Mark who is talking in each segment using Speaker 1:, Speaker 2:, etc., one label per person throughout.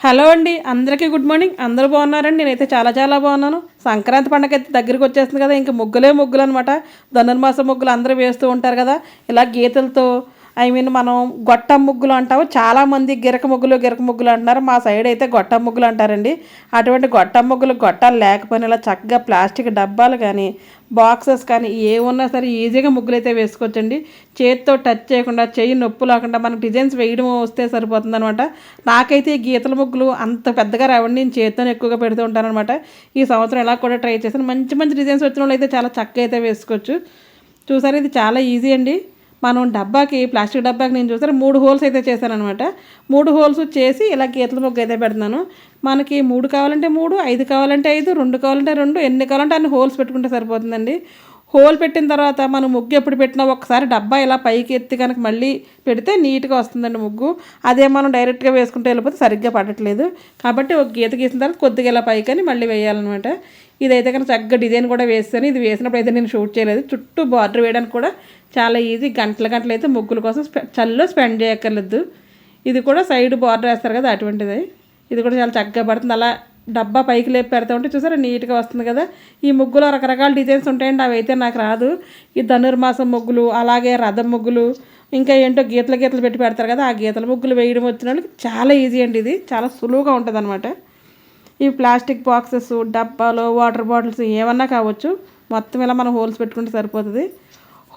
Speaker 1: Hello అండి అందరికీ good morning. అందరూ బాగున్నారండి? నేనైతే చాలా చాలా బాగున్నాను. సంక్రాంతి పండగ అయితే దగ్గరికి వచ్చేస్తుంది కదా ఇంక ముగ్గులే ముగ్గులు అనమాట ధనుర్మాస ముగ్గులు అందరూ వేస్తూ ఉంటారు కదా ఇలా గీతలతో ఐ మీన్ మనం గొట్టం ముగ్గులు అంటాము. చాలామంది గిరక ముగ్గులు గిరక ముగ్గులు అంటున్నారు. మా సైడ్ అయితే గొట్టం ముగ్గులు అంటారండి. అటువంటి గొట్టం ముగ్గులు గొట్టాలు లేకపోయినా ఇలా చక్కగా ప్లాస్టిక్ డబ్బాలు కానీ బాక్సెస్ కానీ ఏమున్నా సరే ఈజీగా ముగ్గులు అయితే వేసుకోవచ్చండి. చేతితో టచ్ చేయకుండా చేయి నొప్పు లేకుండా మనకు డిజైన్స్ వేయడం వస్తే సరిపోతుంది అనమాట నాకైతే ఈ గీతల ముగ్గులు అంత పెద్దగా రావండి. నేను చేతితోనే ఎక్కువగా పెడుతూ ఉంటాను అనమాట ఈ సంవత్సరం ఇలా కూడా ట్రై చేశాను. మంచి మంచి డిజైన్స్ వచ్చిన వాళ్ళు అయితే చాలా చక్కగా అయితే వేసుకోవచ్చు. చూసారు? ఇది చాలా ఈజీ అండి. మనం డబ్బాకి ప్లాస్టిక్ డబ్బాకి నేను చూసాను మూడు హోల్స్ అయితే చేశానమాట అనమాట మూడు హోల్స్ చేసి ఇలా గీతల ముగ్గు అయితే పెడుతున్నాను. మనకి మూడు కావాలంటే మూడు ఐదు కావాలంటే ఐదు రెండు కావాలంటే రెండు ఎన్ని కావాలంటే అన్ని హోల్స్ పెట్టుకుంటే సరిపోతుందండి. హోల్ పెట్టిన తర్వాత మనం ముగ్గు ఎప్పుడు పెట్టినా ఒకసారి డబ్బా ఇలా పైకి ఎత్తి కనుక మళ్ళీ పెడితే నీట్గా వస్తుందండి ముగ్గు. అదే మనం డైరెక్ట్గా వేసుకుంటే వెళ్ళిపోతే సరిగ్గా పడట్లేదు. కాబట్టి ఒక గీత గీసిన తర్వాత కొద్దిగా ఇలా పైకి అని మళ్ళీ వేయాలన్నమాట. ఇదైతే కనుక చక్కగా డిజైన్ కూడా వేస్తాను. ఇది వేసినప్పుడు అయితే నేను షూట్ చేయలేదు. చుట్టూ బార్డర్ వేయడానికి కూడా చాలా ఈజీ. గంటల గంటలు అయితే ముగ్గుల కోసం చల్లో స్పెండ్ చేయక్కర్లేదు. ఇది కూడా సైడ్ బార్డర్ వేస్తారు కదా అటువంటిది. ఇది కూడా చాలా చక్కగా పడుతుంది. అలా డబ్బా పైకి లేపి పెడతా ఉంటే చూసారా నీట్గా వస్తుంది కదా. ఈ ముగ్గులో రకరకాల డిజైన్స్ ఉంటాయండి అవి అయితే నాకు రాదు. ఈ ధనుర్మాసం ముగ్గులు అలాగే రథం ముగ్గులు ఇంకా ఏంటో గీతల గీతలు పెట్టి పెడతారు కదా ఆ గీతల ముగ్గులు వేయడం వచ్చిన వాళ్ళకి చాలా ఈజీ అండి ఇది. చాలా సులువుగా ఉంటుంది అనమాట ఈ ప్లాస్టిక్ బాక్సెస్ డబ్బాలు వాటర్ బాటిల్స్ ఏమన్నా కావచ్చు మొత్తం ఇలా మనం హోల్స్ పెట్టుకుంటే సరిపోతుంది.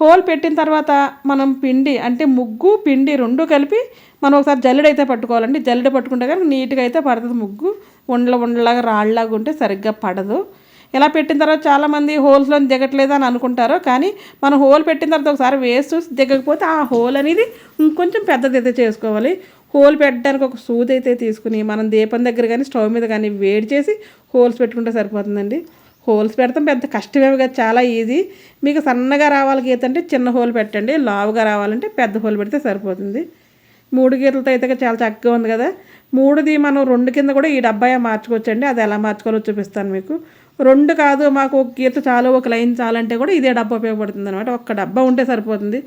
Speaker 1: హోల్ పెట్టిన తర్వాత మనం పిండి అంటే ముగ్గు పిండి రెండు కలిపి మనం ఒకసారి జల్లెడ అయితే పట్టుకోవాలండి. జల్లెడ పట్టుకుంటే కానీ నీట్గా అయితే పడుతుంది ముగ్గు. ఉండల ఉండలాగా రాళ్ళలాగా ఉంటే సరిగ్గా పడదు. ఇలా పెట్టిన తర్వాత చాలామంది హోల్స్లో దిగట్లేదు అని అనుకుంటారు. కానీ మనం హోల్ పెట్టిన తర్వాత ఒకసారి వేస్ట్ చూసి దిగకపోతే ఆ హోల్ అనేది ఇంకొంచెం పెద్దది అయితే చేసుకోవాలి. హోల్ పెట్టడానికి ఒక సూది అయితే తీసుకుని మనం దీపం దగ్గర కానీ స్టవ్ మీద కానీ వేడి చేసి హోల్స్ పెట్టుకుంటే సరిపోతుందండి. హోల్స్ పెడతాం. పెద్ద కష్టమేమి కదా. చాలా ఈజీ. మీకు సన్నగా రావాలి గీత అంటే చిన్న హోల్ పెట్టండి. లావుగా రావాలంటే పెద్ద హోల్ పెడితే సరిపోతుంది. మూడు గీతలతో అయితే చాలా చక్కగా ఉంది కదా. మూడుది మనం రెండు కింద కూడా ఈ డబ్బాయే మార్చుకోవచ్చండి. అది ఎలా మార్చుకోవాలో చూపిస్తాను మీకు. రెండు కాదు మాకు ఒక గీత చాలు ఒక లైన్ చాలంటే కూడా ఇదే డబ్బా ఉపయోగపడుతుంది అనమాట ఒక్క డబ్బా ఉంటే సరిపోతుంది.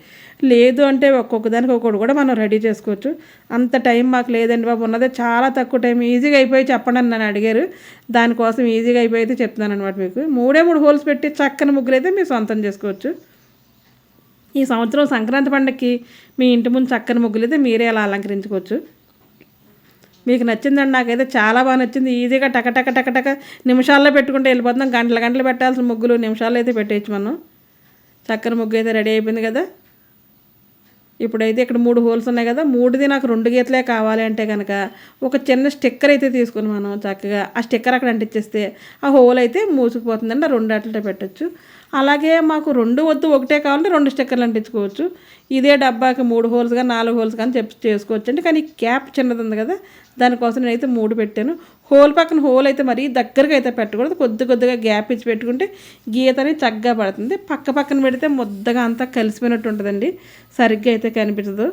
Speaker 1: లేదు అంటే ఒక్కొక్క దానికి ఒక్కొక్కటి కూడా మనం రెడీ చేసుకోవచ్చు. అంత టైం మాకు లేదండి బాబు. ఉన్నదే చాలా తక్కువ టైం. ఈజీగా అయిపోయి చెప్పండి అని నన్ను అడిగారు. దానికోసం ఈజీగా అయిపోయి అయితే చెప్తున్నాను అనమాట మీకు. మూడే మూడు హోల్స్ పెట్టి చక్కని ముగ్గులు అయితే మీరు సొంతం చేసుకోవచ్చు. ఈ సంవత్సరం సంక్రాంతి పండగకి మీ ఇంటి ముందు చక్కని ముగ్గులు అయితే మీరే అలా అలంకరించుకోవచ్చు. మీకు నచ్చిందండి నాకైతే చాలా బాగా నచ్చింది. ఈజీగా టక టక టక టక నిమిషాల్లో పెట్టుకుంటే వెళ్ళిపోతున్నాం. గంటల గంటలు పెట్టాల్సిన ముగ్గులు నిమిషాల్లో అయితే పెట్టేయచ్చు మనం. చక్కెర ముగ్గు అయితే రెడీ అయిపోయింది కదా. ఇప్పుడైతే ఇక్కడ మూడు హోల్స్ ఉన్నాయి కదా. మూడుది నాకు రెండు గీతలే కావాలి అంటే కనుక ఒక చిన్న స్టిక్కర్ అయితే తీసుకుని మనం చక్కగా ఆ స్టిక్కర్ అక్కడ అంటించేస్తే ఆ హోల్ అయితే మూసుకుపోతుందండి ఆ రెండు అట్లతో పెట్టచ్చు. అలాగే మాకు రెండు వద్దు ఒకటే కావాలంటే రెండు స్టిక్కర్లు అంటించుకోవచ్చు. ఇదే డబ్బాకి మూడు హోల్స్ కానీ నాలుగు హోల్స్ కానీ చెప్పి చేసుకోవచ్చు అండి కానీ క్యాప్ చిన్నది ఉంది కదా దానికోసం నేనైతే మూడు పెట్టాను. హోల్ పక్కన హోల్ అయితే మరీ దగ్గరగా అయితే పెట్టకూడదు. కొద్ది కొద్దిగా గ్యాప్ ఇచ్చి పెట్టుకుంటే గీత అనేది చక్కగా పడుతుంది. పక్క పక్కన పెడితే ముద్దగా అంతా కలిసిపోయినట్టు ఉంటుందండి. సరిగ్గా అయితే కనిపించదు.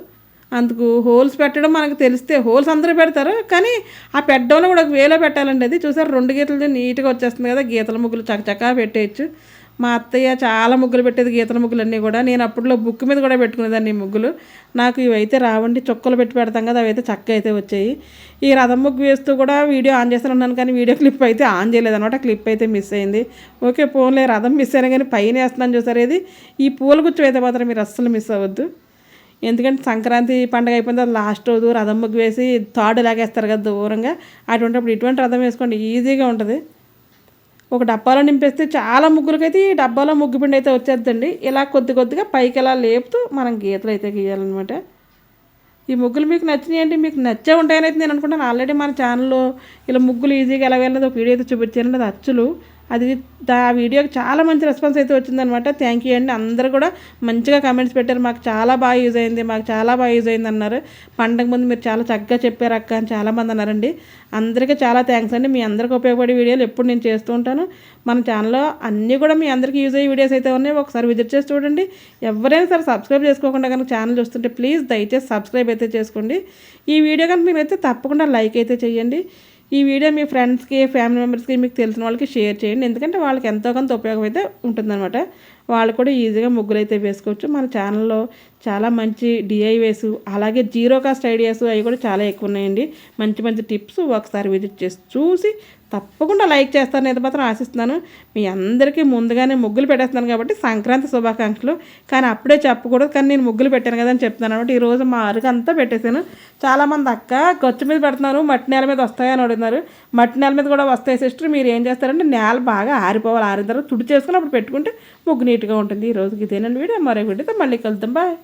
Speaker 1: అందుకు హోల్స్ పెట్టడం మనకు తెలిస్తే హోల్స్ అందరూ పెడతారు. కానీ ఆ పెట్టడంలో కూడా ఒక వేలో పెట్టాలండి అది. చూసారు రెండు గీతలు నీట్గా వచ్చేస్తుంది కదా గీతల ముగ్గులు చకచకా పెట్టేయచ్చు. మా అత్తయ్య చాలా ముగ్గులు పెట్టేది గీతల ముగ్గులు అన్నీ కూడా. నేను అప్పట్లో బుక్ మీద కూడా పెట్టుకునేదాన్ని ముగ్గులు. నాకు ఇవైతే రావండి చుక్కలు పెట్టి పెడతాం కదా అవైతే చక్క అయితే వచ్చాయి. ఈ రథం ముగ్గు వేస్తూ కూడా వీడియో ఆన్ చేస్తూనే ఉన్నాను కానీ వీడియో క్లిప్ అయితే ఆన్ చేయలేదన్నమాట క్లిప్ అయితే మిస్ అయింది. ఓకే ఫోన్లే రథం మిస్ అయినా కానీ పైన వేస్తున్నాను చూసారు ఇది. ఈ పూల గుచ్చు అయితే మాత్రం మీరు అస్సలు మిస్ అవ్వద్దు. ఎందుకంటే సంక్రాంతి పండుగ అయిపోయిన తర్వాత లాస్ట్ రోజు రథం ముగ్గు వేసి తాడు లాగేస్తారు కదా దూరంగా. అటువంటిప్పుడు ఇటువంటి రథం వేసుకోండి ఈజీగా ఉంటుంది. ఒక డబ్బాలో నింపేస్తే చాలా ముగ్గులకైతే ఈ డబ్బాలో ముగ్గు పిండి అయితే వచ్చేద్దండి. ఇలా కొద్ది కొద్దిగా పైకి ఇలా లేపుతూ మనం గీతలు అయితే గీయాలన్నమాట. ఈ ముగ్గులు మీకు నచ్చినాయండి మీకు నచ్చే ఉంటాయని అయితే నేను అనుకుంటాను. ఆల్రెడీ మన ఛానల్లో ఇలా ముగ్గులు ఈజీగా ఎలా వెళ్ళదు ఒక వీడియో అయితే చూపించానండి. అది అచ్చులు. అది ఆ వీడియోకి చాలా మంచి రెస్పాన్స్ అయితే వచ్చిందనమాట థ్యాంక్ యూ అండి. అందరూ కూడా మంచిగా కమెంట్స్ పెట్టారు. మాకు చాలా బాగా యూజ్ అయింది. మాకు చాలా బాగా యూజ్ అయింది అన్నారు. పండగ ముందు మీరు చాలా చక్కగా చెప్పారు అక్క అని చాలామంది అన్నారండి. అందరికీ చాలా థ్యాంక్స్ అండి. మీ అందరికీ ఉపయోగపడే వీడియోలు ఎప్పుడు నేను చేస్తూ ఉంటాను. మన ఛానల్లో అన్నీ కూడా మీ అందరికీ యూజ్ అయ్యే వీడియోస్ అయితే ఉన్నాయి. ఒకసారి విజిట్ చేసి చూడండి. ఎవరైనా సరే సబ్స్క్రైబ్ చేసుకోకుండా కనుక ఛానల్ చూస్తుంటే ప్లీజ్ దయచేసి సబ్స్క్రైబ్ అయితే చేసుకోండి. ఈ వీడియో కనుక మీరు అయితే తప్పకుండా లైక్ అయితే చేయండి. ఈ వీడియో మీ ఫ్రెండ్స్కి ఫ్యామిలీ మెంబర్స్కి మీకు తెలిసిన వాళ్ళకి షేర్ చేయండి. ఎందుకంటే వాళ్ళకి ఎంతో కొంత ఉపయోగం అయితే ఉంటుందన్నమాట. వాళ్ళు కూడా ఈజీగా ముగ్గులు అయితే వేసుకోవచ్చు. మన ఛానల్లో చాలా మంచి డిఐవేస్ అలాగే జీరో కాస్ట్ ఐడియాస్ అవి కూడా చాలా ఎక్కువ ఉన్నాయండి. మంచి మంచి టిప్స్ ఒకసారి విజిట్ చేసి చూసి తప్పకుండా లైక్ చేస్తాను అయితే మాత్రం ఆశిస్తున్నాను. మీ అందరికీ ముందుగానే ముగ్గులు పెట్టేస్తున్నాను కాబట్టి సంక్రాంతి శుభాకాంక్షలు. కానీ అప్పుడే చెప్పకూడదు కానీ నేను ముగ్గులు పెట్టాను కదా అని చెప్తున్నాను అనమాట. ఈరోజు మా అరుగు అంతా పెట్టేశాను. చాలామంది అక్క గచ్చు మీద పెడుతున్నారు మట్టి నేల మీద వస్తాయని అడుగుతున్నారు. మట్టి నేల మీద కూడా వస్తాయి సిస్టర్. మీరు ఏం చేస్తారంటే నేల బాగా ఆరిపోవాలి. ఆరిన తర్వాత తుడి చేసుకుని అప్పుడు పెట్టుకుంటే ముగ్గు నీట్గా ఉంటుంది. ఈ రోజుకి ఇదేనండి వీడియో. మరో వీడియోతో మళ్ళీ కలుద్దాం. బాయ్